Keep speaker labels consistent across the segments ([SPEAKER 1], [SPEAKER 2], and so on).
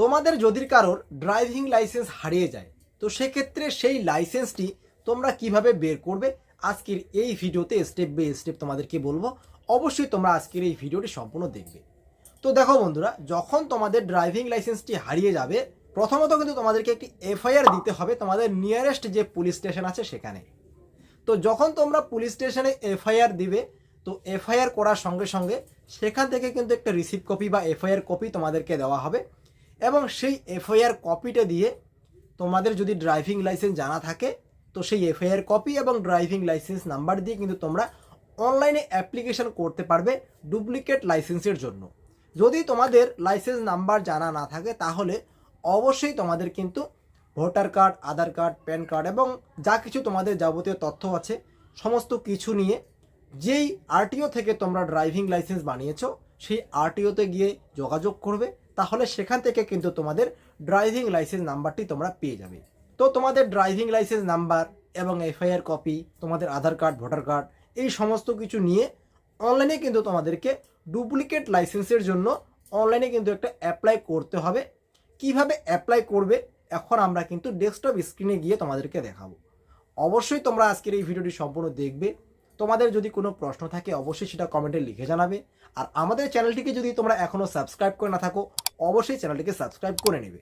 [SPEAKER 1] তোমাদের যদি কারোর ড্রাইভিং লাইসেন্স হারিয়ে যায়, তো সেক্ষেত্রে সেই লাইসেন্সটি তোমরা কীভাবে বের করবে? আজকের এই ভিডিওতে স্টেপ বাই স্টেপ তোমাদেরকে বলব। অবশ্যই তোমরা আজকের এই ভিডিওটি সম্পূর্ণ দেখবে। তো দেখো বন্ধুরা, যখন তোমাদের ড্রাইভিং লাইসেন্সটি হারিয়ে যাবে, প্রথমত কিন্তু তোমাদেরকে একটি এফআইআর দিতে হবে তোমাদের নিয়ারেস্ট যে পুলিশ স্টেশন আছে সেখানে। তো যখন তোমরা পুলিশ স্টেশনে এফআইআর দিবে, তো এফআইআর করার সঙ্গে সঙ্গে সেখান থেকে কিন্তু একটা রিসিভ কপি বা এফআইআর কপি তোমাদেরকে দেওয়া হবে। এবং সেই এফআইআর কপিটা দিয়ে তোমাদের যদি ড্রাইভিং লাইসেন্স জানা থাকে, তো সেই এফআইআর কপি এবং ড্রাইভিং লাইসেন্স নাম্বার দিয়ে কিন্তু তোমরা অনলাইনে অ্যাপ্লিকেশন করতে পারবে ডুপ্লিকেট লাইসেন্সের জন্য। যদি তোমাদের লাইসেন্স নাম্বার জানা না থাকে, তাহলে অবশ্যই তোমাদের কিন্তু voter card Aadhaar card PAN card এবং যা কিছু তোমাদের যাবতীয় তথ্য আছে, সমস্ত কিছু নিয়ে যেই আরটিও থেকে তোমরা ড্রাইভিং লাইসেন্স বানিয়েছো, সেই আরটিওতে গিয়ে যোগাযোগ করবে। তাহলে সেখান থেকে কিন্তু তোমাদের ড্রাইভিং লাইসেন্স নাম্বারটি তোমরা পেয়ে যাবে। তো তোমাদের ড্রাইভিং লাইসেন্স নাম্বার এবং এফআইআর কপি তোমাদের আধার কার্ড ভোটার কার্ড এই সমস্ত কিছু নিয়ে অনলাইনে কিন্তু তোমাদেরকে ডুপ্লিকেট লাইসেন্সের জন্য অনলাইনে কিন্তু একটা অ্যাপ্লাই করতে হবে। কীভাবে অ্যাপ্লাই করবে, এখন আমরা কিন্তু ডেস্কটপ স্ক্রিনে গিয়ে তোমাদেরকে দেখাবো। অবশ্যই তোমরা আজকের এই ভিডিওটি সম্পূর্ণ দেখবে। তোমাদের যদি কোনো প্রশ্ন থাকে, অবশ্যই সেটা কমেন্টে লিখে জানাবে। আর আমাদের চ্যানেলটিকে যদি তোমরা এখনও সাবস্ক্রাইব করে না থাকো, অবশ্যই চ্যানেলটিকে সাবস্ক্রাইব করে নেবে।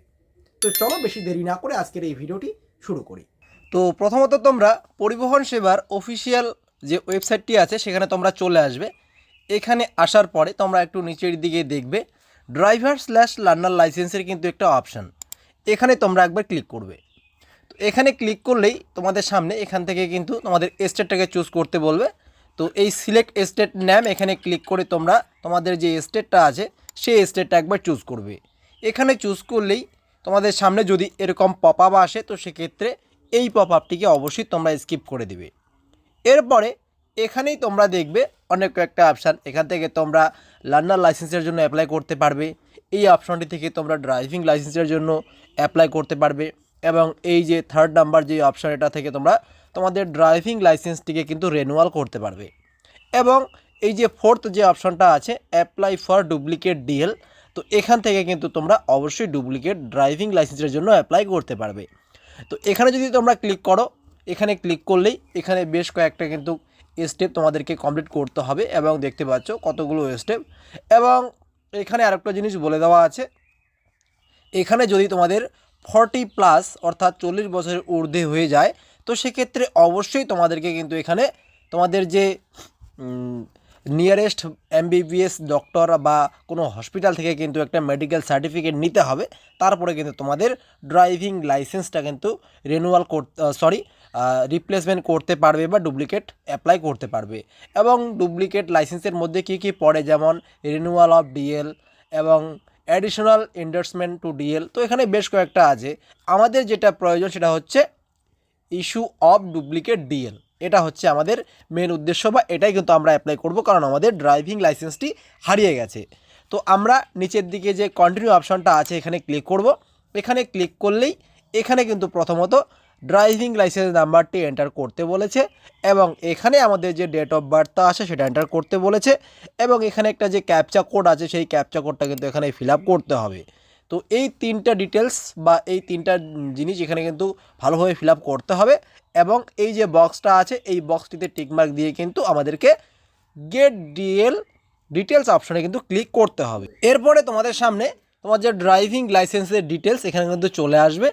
[SPEAKER 1] তো চলো বেশি দেরি না করে আজকের এই ভিডিওটি শুরু করি।
[SPEAKER 2] তো প্রথমত তোমরা পরিবহন সেবার অফিসিয়াল যে ওয়েবসাইটটি আছে, সেখানে তোমরা চলে আসবে। এখানে আসার পরে তোমরা একটু নিচের দিকে দেখবে ড্রাইভার স্ল্যাশ লার্নার লাইসেন্সের কিন্তু একটা অপশান এখানে তোমরা একবার ক্লিক করবে। এখানে ক্লিক করলেই তোমাদের সামনে এখান থেকে কিন্তু তোমাদের স্টেটটাকে চুজ করতে বলবে। তো এই সিলেক্ট স্টেট ন্যাম এখানে ক্লিক করে তোমরা তোমাদের যে স্টেটটা আছে, সেই স্টেটটা একবার চুজ করবে। এখানে চুজ করলেই তোমাদের সামনে যদি এরকম পপ আপ আসে, তো সেক্ষেত্রে এই পপ আপটিকে অবশ্যই তোমরা স্কিপ করে দেবে। এরপরে এখানেই তোমরা দেখবে অনেক কয়েকটা অপশান এখান থেকে তোমরা লার্নার লাইসেন্সের জন্য অ্যাপ্লাই করতে পারবে। এই অপশনটি থেকে তোমরা ড্রাইভিং লাইসেন্সের জন্য অ্যাপ্লাই করতে পারবে। এবং এই যে থার্ড নাম্বার যে অপশান এটা থেকে তোমরা তোমাদের ড্রাইভিং লাইসেন্সটিকে কিন্তু রেনুয়াল করতে পারবে। এবং এই যে ফোর্থ যে অপশানটা আছে অ্যাপ্লাই ফর ডুপ্লিকেট ডিএল তো এখান থেকে কিন্তু তোমরা অবশ্যই ডুপ্লিকেট ড্রাইভিং লাইসেন্সের জন্য অ্যাপ্লাই করতে পারবে। তো এখানে যদি তোমরা ক্লিক করো, এখানে ক্লিক করলেই এখানে বেশ কয়েকটা কিন্তু স্টেপ তোমাদেরকে কমপ্লিট করতে হবে এবং দেখতে পাচ্ছ কতগুলো স্টেপ এবং এখানে আরেকটা জিনিস বলে দেওয়া আছে, এখানে যদি তোমাদের ফর্টি প্লাস অর্থাৎ চল্লিশ বছরের ঊর্ধ্বে হয়ে যায়, তো সেক্ষেত্রে অবশ্যই তোমাদেরকে কিন্তু এখানে তোমাদের যে নিয়ারেস্ট এমবিবিএস ডক্টর বা কোনো হসপিটাল থেকে কিন্তু একটা মেডিকেল সার্টিফিকেট নিতে হবে। তারপরে কিন্তু তোমাদের ড্রাইভিং লাইসেন্সটা কিন্তু রিনুয়াল করতে সরি রিপ্লেসমেন্ট করতে পারবে বা ডুপ্লিকেট অ্যাপ্লাই করতে পারবে। এবং ডুপ্লিকেট লাইসেন্সের মধ্যে কী কী পড়ে? যেমন রিনিউয়াল অফ ডিএল এবং অ্যাডিশনাল এন্ডার্সমেন্ট টু ডিএল তো এখানে বেশ কয়েকটা আছে। আমাদের যেটা প্রয়োজন সেটা হচ্ছে ইস্যু অফ ডুপ্লিকেট ডিএল এটা হচ্ছে আমাদের মেন উদ্দেশ্য বা এটাই কিন্তু আমরা অ্যাপ্লাই করব কারণ আমাদের ড্রাইভিং লাইসেন্সটি হারিয়ে গেছে। তো আমরা নিচের দিকে যে কন্টিনিউ অপশনটা আছে এখানে ক্লিক করব। এখানে ক্লিক করলেই এখানে কিন্তু প্রথমত ড্রাইভিং লাইসেন্স নাম্বারটি এন্টার করতে বলেছে এবং এখানে আমাদের যে ডেট অফ বার্থটা আছে সেটা এন্টার করতে বলেছে এবং এখানে একটা যে ক্যাপচা কোড আছে সেই ক্যাপচা কোডটা কিন্তু এখানে ফিল করতে হবে। তো এই তিনটা ডিটেলস বা এই তিনটা জিনিস এখানে কিন্তু ভালোভাবে ফিল করতে হবে এবং এই যে বক্সটা আছে এই বক্সটিতে টিকমার্ক দিয়ে কিন্তু আমাদেরকে গেট ডিএল ডিটেলস অপশানে কিন্তু ক্লিক করতে হবে। এরপরে তোমাদের সামনে তোমার যে ড্রাইভিং লাইসেন্সের ডিটেলস এখানে কিন্তু চলে আসবে।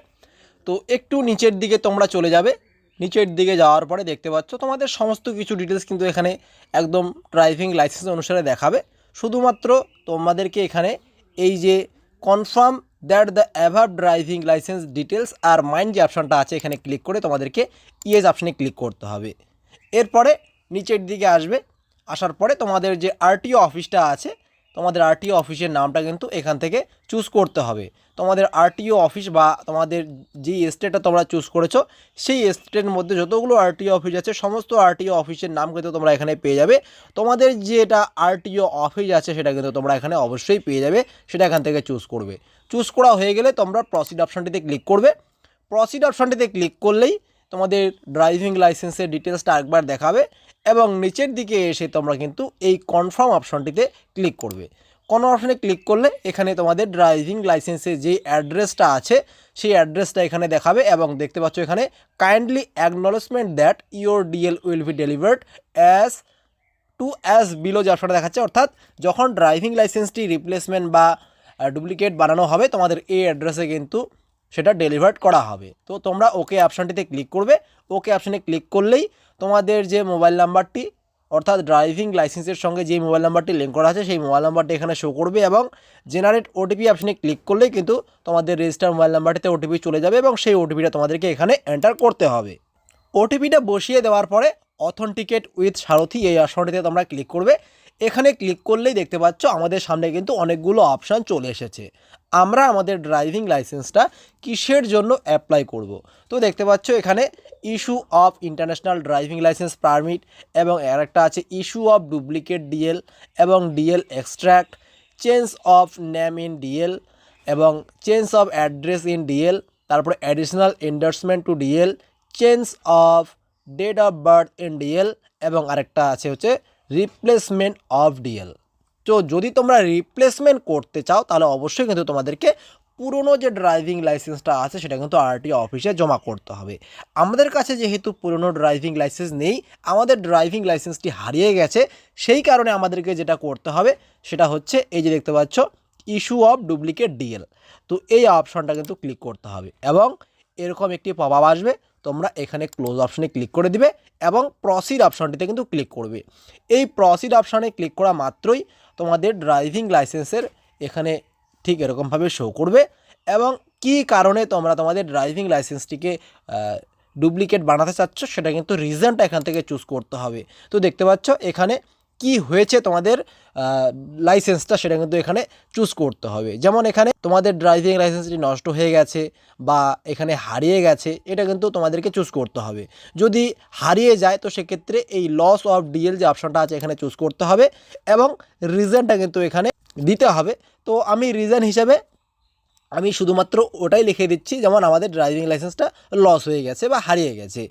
[SPEAKER 2] তো একটু নিচের দিকে তোমরা চলে যাবে। নিচের দিকে যাওয়ার পরে দেখতে পাচ্ছ, তোমাদের সমস্ত কিছু ডিটেলস কিন্তু এখানে একদম ড্রাইভিং লাইসেন্স অনুসারে দেখাবে। শুধুমাত্র তোমাদেরকে এখানে এই যে confirm that the above driving licence details are mind যে অপশানটা আছে, এখানে ক্লিক করে তোমাদেরকে ইয়েস অপশানে ক্লিক করতে হবে। এরপরে নিচের দিকে আসবে, আসার পরে তোমাদের যে আরটিও অফিসটা আছে তোমাদের আরটিও অফিসের নামটা কিন্তু এখান থেকে চুজ করতে হবে। তোমাদের আরটিও অফিস বা তোমাদের যেই স্টেটটা তোমরা চুজ করেছ, সেই স্টেটের মধ্যে যতগুলো আরটিও অফিস আছে, সমস্ত আরটিও অফিসের নাম কিন্তু তোমরা এখানে পেয়ে যাবে। তোমাদের যেটা আরটিও অফিস আছে, সেটা কিন্তু তোমরা এখানে অবশ্যই পেয়ে যাবে, সেটা এখান থেকে চুজ করবে। চুজ করা হয়ে গেলে তোমরা প্রসিড অপশানটিতে ক্লিক করবে। প্রসিড অপশানটিতে ক্লিক করলেই তোমাদের ড্রাইভিং লাইসেন্সের ডিটেলসটা একবার দেখাবে এবং নিচের দিকে এসে তোমরা কিন্তু এই কনফার্ম অপশনটিতে ক্লিক করবে। কোনো অপশানে ক্লিক করলে এখানে তোমাদের ড্রাইভিং লাইসেন্সের যে অ্যাড্রেসটা আছে, সেই অ্যাড্রেসটা এখানে দেখাবে এবং দেখতে পাচ্ছ এখানে kindly acknowledgement that your DL will be delivered as to as below যে অপশনটা দেখাচ্ছে, অর্থাৎ যখন ড্রাইভিং লাইসেন্সটি রিপ্লেসমেন্ট বা ডুপ্লিকেট বানানো হবে, তোমাদের এই অ্যাড্রেসে কিন্তু সেটা ডেলিভার্ড করা হবে। তো তোমরা ওকে অপশানটিতে ক্লিক করবে। ওকে অপশানে ক্লিক করলেই তোমাদের যে মোবাইল নাম্বারটি অর্থাৎ ড্রাইভিং লাইসেন্সের সঙ্গে যে মোবাইল নাম্বারটি লিঙ্ক করা আছে, সেই মোবাইল নাম্বারটি এখানে শো করবে এবং জেনারেট ওটিপি অপশানে ক্লিক করলেই কিন্তু তোমাদের রেজিস্টার মোবাইল নাম্বারটিতে ওটিপি চলে যাবে এবং সেই ওটিপিটা তোমাদেরকে এখানে এন্টার করতে হবে। ওটিপিটা বসিয়ে দেওয়ার পরে অথেন্টিকেট উইথ সারথি এই অপশনটিতে তোমরা ক্লিক করবে। এখানে ক্লিক করলেই দেখতে পাচ্ছ আমাদের সামনে কিন্তু অনেকগুলো অপশান চলে এসেছে। আমরা আমাদের ড্রাইভিং লাইসেন্সটা কিসের জন্য অ্যাপ্লাই করব? তো দেখতে পাচ্ছ এখানে issue of international driving licence permit এবং আর একটা আছে ইস্যু অফ ডুপ্লিকেট ডিএল এবং DL extract change of name in DL এবং change of address in DL তারপরে additional endorsement to DL change of date of birth in DL এবং আরেকটা আছে হচ্ছে রিপ্লেসমেন্ট অফ ডিএল তো যদি তোমরা রিপ্লেসমেন্ট করতে চাও, তাহলে অবশ্যই কিন্তু তোমাদেরকে পুরনো যে ড্রাইভিং লাইসেন্সটা আছে, সেটা কিন্তু আরটি অফিসে জমা করতে হবে। আমাদের কাছে যেহেতু পুরনো ড্রাইভিং লাইসেন্স নেই, আমাদের ড্রাইভিং লাইসেন্সটি হারিয়ে গেছে, সেই কারণে আমাদেরকে যেটা করতে হবে, সেটা হচ্ছে এই যে দেখতে পাচ্ছ ইস্যু অফ ডুপ্লিকেট ডিএল তো এই অপশনটা কিন্তু ক্লিক করতে হবে এবং এরকম একটি পপ আসবে, তোমরা এখানে ক্লোজ অপশনে ক্লিক করে দিবে এবং প্রসিড অপশনটিতে কিন্তু ক্লিক করবে। এই প্রসিড অপশনে ক্লিক করা মাত্রই তোমাদের ড্রাইভিং লাইসেন্সের এখানে ঠিক এরকমভাবে শো করবে এবং কি কারণে তোমরা তোমাদের ড্রাইভিং লাইসেন্সটিকে ডুপ্লিকেট বানাতে চাচ্ছ সেটা কিন্তু রিজনটা এখান থেকে চুজ করতে হবে। তো দেখতে পাচ্ছ, এখানে কি হয়েছে তোমাদের লাইসেন্সটা সেটা কিন্তু এখানে চুজ করতে হবে। যেমন এখানে তোমাদের ড্রাইভিং লাইসেন্সটি নষ্ট হয়ে গেছে বা এখানে হারিয়ে গেছে, এটা কিন্তু তোমাদেরকে চুজ করতে হবে। যদি হারিয়ে যায়, তো সেক্ষেত্রে এই লস অফ ডিএল যে অপশনটা আছে, এখানে চুজ করতে হবে এবং রিজনটা কিন্তু এখানে দিতে হবে। তো আমি রিজন হিসাবে আমি শুধুমাত্র ওটাই লিখে দিচ্ছি, যেমন আমাদের ড্রাইভিং লাইসেন্সটা লস হয়ে গেছে বা হারিয়ে গেছে।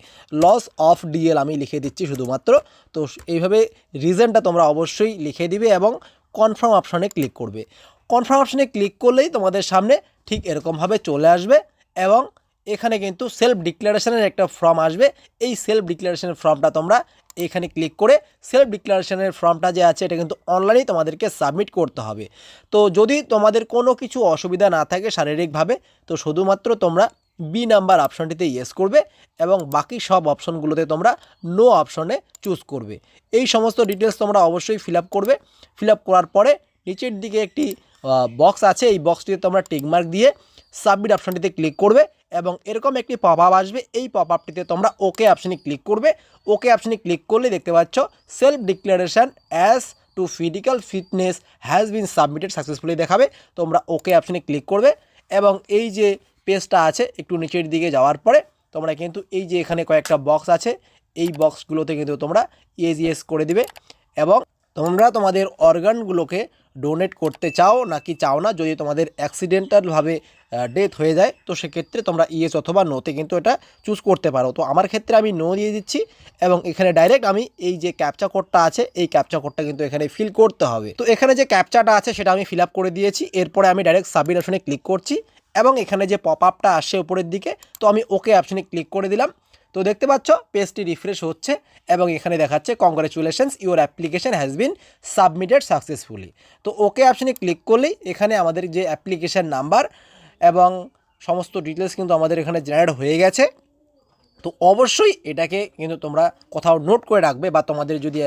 [SPEAKER 2] লস অফ ডিএল আমি লিখে দিচ্ছি শুধুমাত্র। তো এইভাবে রিজনটা তোমরা অবশ্যই লিখে দিবে এবং কনফার্ম অপশানে ক্লিক করবে। কনফার্ম অপশানে ক্লিক করলেই তোমাদের সামনে ঠিক এরকমভাবে চলে আসবে এবং এখানে কিন্তু সেলফ ডিক্লারেশনের একটা ফর্ম আসবে। এই সেলফ ডিক্লারেশনের ফর্মটা তোমরা এখানে ক্লিক করে সেলফ ডিক্লারেশনের ফর্মটা যে আছে, এটা কিন্তু অনলাইনেই তোমাদেরকে সাবমিট করতে হবে। তো যদি তোমাদের কোনো কিছু অসুবিধা না থাকে শারীরিকভাবে, তো শুধুমাত্র তোমরা বি নাম্বার অপশনটিতে ইয়েস করবে এবং বাকি সব অপশনগুলোতে তোমরা নো অপশনে চুজ করবে। এই সমস্ত ডিটেলস তোমরা অবশ্যই ফিল করবে। ফিল করার পরে নিচের দিকে একটি বক্স আছে। এই বক্সটিতে তোমরা টিকমার্ক দিয়ে সাবমিট অপশনটিতে ক্লিক করবে। এবং এরকম একটি পপ আপ আসবে, এই পপ আপটিতে তোমরা ওকে অপশনে ক্লিক করবে। ওকে অপশনে ক্লিক করলে দেখতে পাচ্ছ self declaration as to physical fitness has been submitted successfully দেখাবে। তোমরা ওকে অপশনে ক্লিক করবে এবং এই যে পেজটা আছে, একটু নিচের দিকে যাওয়ার পরে তোমরা কিন্তু এই যে এখানে কয়েকটা বক্স আছে, এই বক্সগুলোতে কিন্তু তোমরা ইয়েস ইয়েস করে দিবে এবং তোমরা তোমাদের অর্গানগুলোকে ডোনেট করতে চাও নাকি চাও না, যদি তোমাদের অ্যাক্সিডেন্টালভাবে ডেথ হয়ে যায়, তো সেক্ষেত্রে তোমরা ইয়েস অথবা নোতে কিন্তু এটা চুজ করতে পারো। তো আমার ক্ষেত্রে আমি নো দিয়ে দিচ্ছি এবং এখানে ডাইরেক্ট আমি এই যে ক্যাপচা কোডটা আছে, এই ক্যাপচা কোডটা কিন্তু এখানে ফিল করতে হবে। তো এখানে যে ক্যাপচাটা আছে, সেটা আমি ফিল করে দিয়েছি। এরপরে আমি ডাইরেক্ট সাবমিট অপশনে ক্লিক করছি এবং এখানে যে পপ আপটা আসছে উপরের দিকে, তো আমি ওকে অপশনে ক্লিক করে দিলাম। তো দেখতে পাচ্ছ পেজটি রিফ্রেশ হচ্ছে এবং এখানে দেখাচ্ছে congratulations your application has been submitted successfully তো ওকে অপশনে ক্লিক করলেই এখানে আমাদের যে অ্যাপ্লিকেশান নাম্বার এবং সমস্ত ডিটেলস কিন্তু আমাদের এখানে জেনারেট হয়ে গেছে। তো অবশ্যই এটাকে কিন্তু তোমরা কোথাও নোট করে রাখবে বা তোমাদের যদি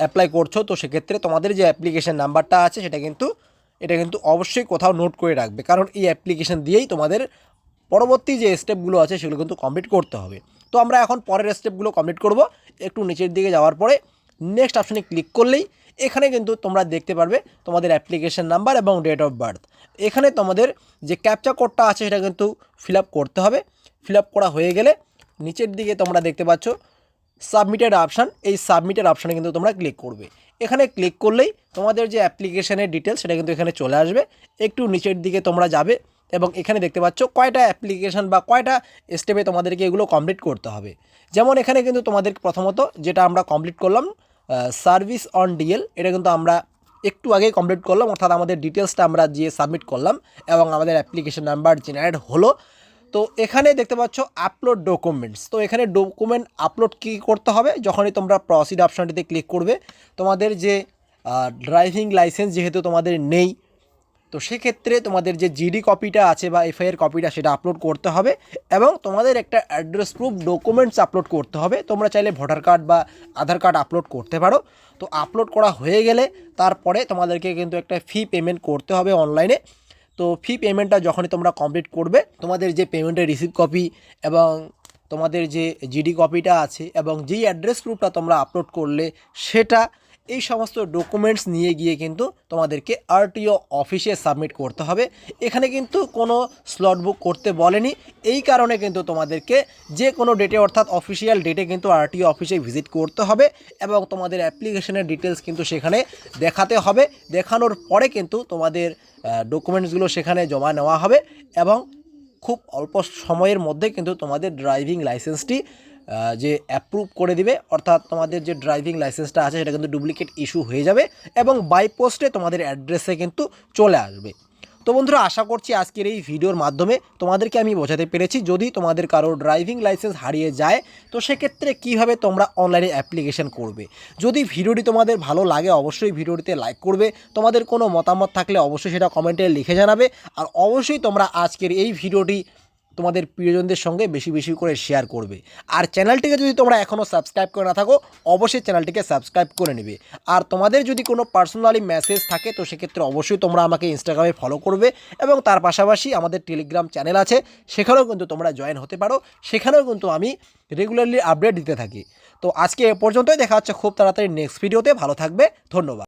[SPEAKER 2] অ্যাপ্লাই করছ, তো সেক্ষেত্রে তোমাদের যে অ্যাপ্লিকেশান নাম্বারটা আছে সেটা কিন্তু, এটা কিন্তু অবশ্যই কোথাও নোট করে রাখবে। কারণ এই অ্যাপ্লিকেশন দিয়েই তোমাদের পরবর্তী যে স্টেপগুলো আছে, সেগুলো কিন্তু কমপ্লিট করতে হবে। তো আমরা এখন পরের স্টেপগুলো কমপ্লিট করব। একটু নিচের দিকে যাওয়ার পরে নেক্সট অপশানে ক্লিক করলেই এখানে কিন্তু তোমরা দেখতে পারবে তোমাদের অ্যাপ্লিকেশন নাম্বার এবং ডেট অফ বার্থ এখানে তোমাদের যে ক্যাপচা কোডটা আছে, সেটা কিন্তু ফিল করতে হবে। ফিল করা হয়ে গেলে নিচের দিকে তোমরা দেখতে পাচ্ছ সাবমিটেড অপশান এই সাবমিটেড অপশানে কিন্তু তোমরা ক্লিক করবে। এখানে ক্লিক করলেই তোমাদের যে অ্যাপ্লিকেশনের ডিটেলস সেটা কিন্তু এখানে চলে আসবে। একটু নিচের দিকে তোমরা যাবে। এবং এখানে দেখতে পাচ্ছ কয়টা অ্যাপ্লিকেশন বা কয়টা স্টেপে তোমাদেরকে এগুলো কমপ্লিট করতে হবে। যেমন এখানে কিন্তু তোমাদের প্রথমত যেটা আমরা কমপ্লিট করলাম সার্ভিস অন ডিএল এটা কিন্তু আমরা একটু আগেই কমপ্লিট করলাম, অর্থাৎ আমাদের ডিটেলসটা আমরা যে সাবমিট করলাম এবং আমাদের অ্যাপ্লিকেশন নাম্বার জেনারেট হলো। তো এখানে দেখতে পাচ্ছ আপলোড ডকুমেন্টস তো এখানে ডকুমেন্ট আপলোড কী করতে হবে? যখনই তোমরা প্রসিড অপশানটিতে ক্লিক করবে, তোমাদের যে ড্রাইভিং লাইসেন্স যেহেতু তোমাদের নেই তো সেক্ষেত্রে তোমাদের যে জিডি কপিটা আছে বা এফআইআর কপিটা সেটা আপলোড করতে হবে এবং তোমাদের একটা অ্যাড্রেস প্রুফ ডকুমেন্টস আপলোড করতে হবে। তোমরা চাইলে ভোটার কার্ড বা আধার কার্ড আপলোড করতে পারো। তো আপলোড করা হয়ে গেলে তারপরে তোমাদেরকে কিন্তু একটা ফি পেমেন্ট করতে হবে অনলাইনে তো ফি পেমেন্টটা যখনই তোমরা কমপ্লিট করবে, তোমাদের যে পেমেন্টের রিসিভ কপি এবং তোমাদের যে জিডি কপিটা আছে এবং যেই অ্যাড্রেস প্রুফটা তোমরা আপলোড করলে, সেটা এই সমস্ত ডকুমেন্টস নিয়ে গিয়ে কিন্তু তোমাদেরকে আরটিও অফিসে সাবমিট করতে হবে। এখানে কিন্তু কোনো স্লট বুক করতে বলেনি। এই কারণে কিন্তু তোমাদেরকে যে কোনো ডেটে অর্থাৎ অফিসিয়াল ডেটে কিন্তু আরটিও অফিসে ভিজিট করতে হবে এবং তোমাদের অ্যাপ্লিকেশনের ডিটেলস কিন্তু সেখানে দেখাতে হবে। দেখানোর পরে কিন্তু তোমাদের ডকুমেন্টসগুলো সেখানে জমা নেওয়া হবে এবং খুব অল্প সময়ের মধ্যে কিন্তু তোমাদের ড্রাইভিং লাইসেন্সটি যে অ্যাপ্রুভ করে দিবে, অর্থাৎ তোমাদের যে ড্রাইভিং লাইসেন্সটা আছে, সেটা কিন্তু ডুপ্লিকেট ইস্যু হয়ে যাবে এবং বাই পোস্টে তোমাদের অ্যাড্রেসে কিন্তু চলে আসবে। তো বন্ধুরা, আশা করছি আজকের এই ভিডিওর মাধ্যমে তোমাদেরকে আমি বোঝাতে পেরেছি। যদি তোমাদের কারও ড্রাইভিং লাইসেন্স হারিয়ে যায়, তো সেক্ষেত্রে কীভাবে তোমরা অনলাইনে অ্যাপ্লিকেশন করবে? যদি ভিডিওটি তোমাদের ভালো লাগে, অবশ্যই ভিডিওটিতে লাইক করবে। তোমাদের কোনো মতামত থাকলে অবশ্যই সেটা কমেন্টে লিখে জানাবে। আর অবশ্যই তোমরা আজকের এই ভিডিওটি তোমাদের প্রিয়জনদের সঙ্গে বেশি বেশি করে শেয়ার করবে। আর চ্যানেলটিকে যদি তোমরা এখনও সাবস্ক্রাইব করে না থাকো, অবশ্যই চ্যানেলটিকে সাবস্ক্রাইব করে নেবে। আর তোমাদের যদি কোনো পার্সোনালি মেসেজ থাকে, তো সেক্ষেত্রে অবশ্যই তোমরা আমাকে ইনস্টাগ্রামে ফলো করবে এবং তার পাশাপাশি আমাদের টেলিগ্রাম চ্যানেল আছে, সেখানেও কিন্তু তোমরা জয়েন হতে পারো। সেখানেও কিন্তু আমি রেগুলারলি আপডেট দিতে থাকি। তো আজকে এ পর্যন্তই, দেখা হচ্ছে খুব তাড়াতাড়ি নেক্সট ভিডিওতে ভালো থাকবে, ধন্যবাদ।